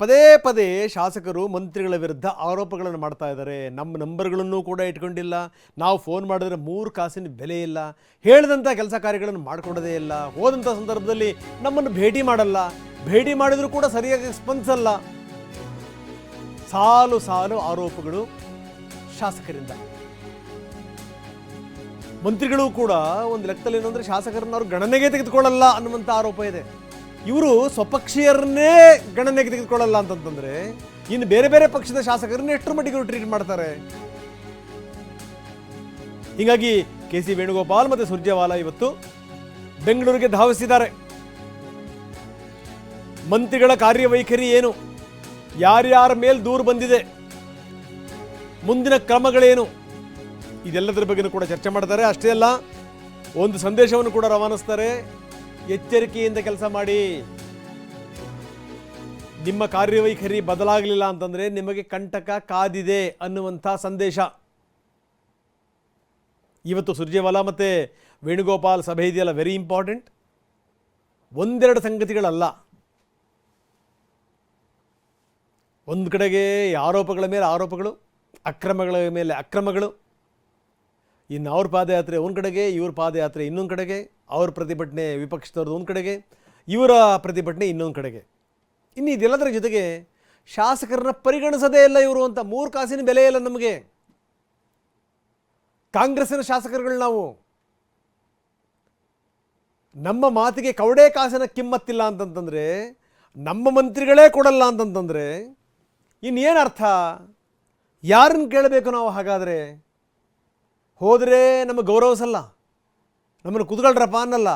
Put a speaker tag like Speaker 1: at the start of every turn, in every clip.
Speaker 1: ಪದೇ ಪದೇ ಶಾಸಕರು, ಮಂತ್ರಿಗಳ ವಿರುದ್ಧ ಆರೋಪಗಳನ್ನು ಮಾಡ್ತಾ ಇದ್ದಾರೆ. ನಮ್ಮ ನಂಬರ್ಗಳನ್ನು ಕೂಡ ಇಟ್ಕೊಂಡಿಲ್ಲ. ನಾವು ಫೋನ್ ಮಾಡಿದ್ರೆ ಮೂರು ಕಾಸಿನ ಬೆಲೆ ಇಲ್ಲ. ಹೇಳಿದಂಥ ಕೆಲಸ ಕಾರ್ಯಗಳನ್ನು ಮಾಡಿಕೊಡೋದೇ ಇಲ್ಲ. ಹೋದಂಥ ಸಂದರ್ಭದಲ್ಲಿ ನಮ್ಮನ್ನು ಭೇಟಿ ಮಾಡಲ್ಲ. ಭೇಟಿ ಮಾಡಿದರೂ ಕೂಡ ಸರಿಯಾಗಿ ಸ್ಪಂದಿಸಲ್ಲ ಸಾಲು ಸಾಲು ಆರೋಪಗಳು ಶಾಸಕರಿಂದ. ಮಂತ್ರಿಗಳು ಕೂಡ ಒಂದು ಲೆಕ್ಕದಲ್ಲಿ ಏನಂದ್ರೆ ಶಾಸಕರನ್ನ ಅವರು ಗಣನೆಗೆ ತೆಗೆದುಕೊಳ್ಳಲ್ಲ ಅನ್ನುವಂಥ ಆರೋಪ ಇದೆ. ಇವರು ಸ್ವಪಕ್ಷೀಯರನ್ನೇ ಗಣನೆಗೆ ತೆಗೆದುಕೊಳ್ಳಲ್ಲ ಅಂತಂತಂದ್ರೆ ಇನ್ನು ಬೇರೆ ಬೇರೆ ಪಕ್ಷದ ಶಾಸಕರನ್ನ ಎಷ್ಟರ ಮಟ್ಟಿಗೆ ಟ್ರೀಟ್ ಮಾಡ್ತಾರೆ? ಹೀಗಾಗಿ ಕೆ ಸಿ ವೇಣುಗೋಪಾಲ್ ಮತ್ತು ಸುರ್ಜೇವಾಲಾ ಇವತ್ತು ಬೆಂಗಳೂರಿಗೆ ಧಾವಿಸಿದ್ದಾರೆ. ಮಂತ್ರಿಗಳ ಕಾರ್ಯವೈಖರಿ ಏನು? ಯಾರ್ಯಾರ ಮೇಲ್ ದೂರು ಬಂದಿದೆ? ಮುಂದಿನ ಕ್ರಮಗಳೇನು? ಇದೆಲ್ಲದರ ಬಗ್ಗೆನೂ ಕೂಡ ಚರ್ಚೆ ಮಾಡ್ತಾರೆ. ಅಷ್ಟೇ ಅಲ್ಲ, ಒಂದು ಸಂದೇಶವನ್ನು ಕೂಡ ರವಾನಿಸ್ತಾರೆ. ಎಚ್ಚರಿಕೆಯಿಂದ ಕೆಲಸ ಮಾಡಿ. ನಿಮ್ಮ ಕಾರ್ಯವೈಖರಿ ಬದಲಾಗಲಿಲ್ಲ ಅಂತಂದರೆ ನಿಮಗೆ ಕಂಟಕ ಕಾದಿದೆ ಅನ್ನುವಂಥ ಸಂದೇಶ. ಇವತ್ತು ಸುರ್ಜೇವಾಲಾ ಮತ್ತು ವೇಣುಗೋಪಾಲ್ ಸಭೆ ಇದೆಯಲ್ಲ ವೆರಿ ಇಂಪಾರ್ಟೆಂಟ್ ಒಂದೆರಡು ಸಂಗತಿಗಳಲ್ಲ. ಒಂದು ಕಡೆಗೆ ಆರೋಪಗಳ ಮೇಲೆ ಆರೋಪಗಳು, ಅಕ್ರಮಗಳ ಮೇಲೆ ಅಕ್ರಮಗಳು. ಇನ್ನು ಅವ್ರ ಪಾದಯಾತ್ರೆ ಒಂದು ಕಡೆಗೆ, ಇವ್ರ ಪಾದಯಾತ್ರೆ ಇನ್ನೊಂದು ಕಡೆಗೆ, ಅವ್ರ ಪ್ರತಿಭಟನೆ ವಿಪಕ್ಷದವ್ರದ್ದು ಒಂದು ಕಡೆಗೆ, ಇವರ ಪ್ರತಿಭಟನೆ ಇನ್ನೊಂದು ಕಡೆಗೆ. ಇನ್ನು ಇದೆಲ್ಲದರ ಜೊತೆಗೆ ಶಾಸಕರನ್ನ ಪರಿಗಣಿಸದೇ ಇಲ್ಲ ಇವರು ಅಂತ ಮೂರು ಕಾಸಿನ ಬೆಲೆ ಇಲ್ಲ ನಮಗೆ. ಕಾಂಗ್ರೆಸ್ಸಿನ ಶಾಸಕರುಗಳು ನಾವು. ನಮ್ಮ ಮಾತಿಗೆ ಕವಡೆ ಕಾಸಿನ ಕಿಮ್ಮತ್ತಿಲ್ಲ ಅಂತಂತಂದರೆ, ನಮ್ಮ ಮಂತ್ರಿಗಳೇ ಕೊಡಲ್ಲ ಅಂತಂತಂದರೆ ಇನ್ನೇನು ಅರ್ಥ? ಯಾರನ್ನು ಕೇಳಬೇಕು ನಾವು ಹಾಗಾದರೆ? ಹೋದರೆ ನಮಗೆ ಗೌರವಿಸಲ್ಲ, ನಮ್ಮನ್ನು ಕುತ್ಕೊಳ್ರಪ್ಪ ಅನ್ನಲ್ಲ,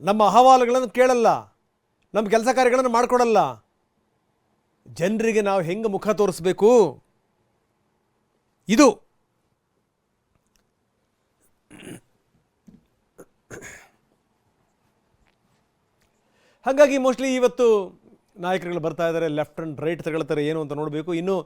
Speaker 1: ನಮ್ಮ ಅಹವಾಲುಗಳನ್ನು ಕೇಳಲ್ಲ, ನಮ್ಮ ಕೆಲಸ ಕಾರ್ಯಗಳನ್ನು ಮಾಡಿಕೊಡಲ್ಲ. ಜನರಿಗೆ ನಾವು ಹೆಂಗೆ ಮುಖ ತೋರಿಸ್ಬೇಕು? ಇದು. ಹಾಗಾಗಿ ಮೋಸ್ಟ್ಲಿ ಇವತ್ತು ನಾಯಕರುಗಳು ಬರ್ತಾ ಇದ್ದಾರೆ, ಲೆಫ್ಟ್ ಆ್ಯಂಡ್ ರೈಟ್ ತಗೊಳ್ತಾರೆ, ಏನು ಅಂತ ನೋಡಬೇಕು. ಇನ್ನು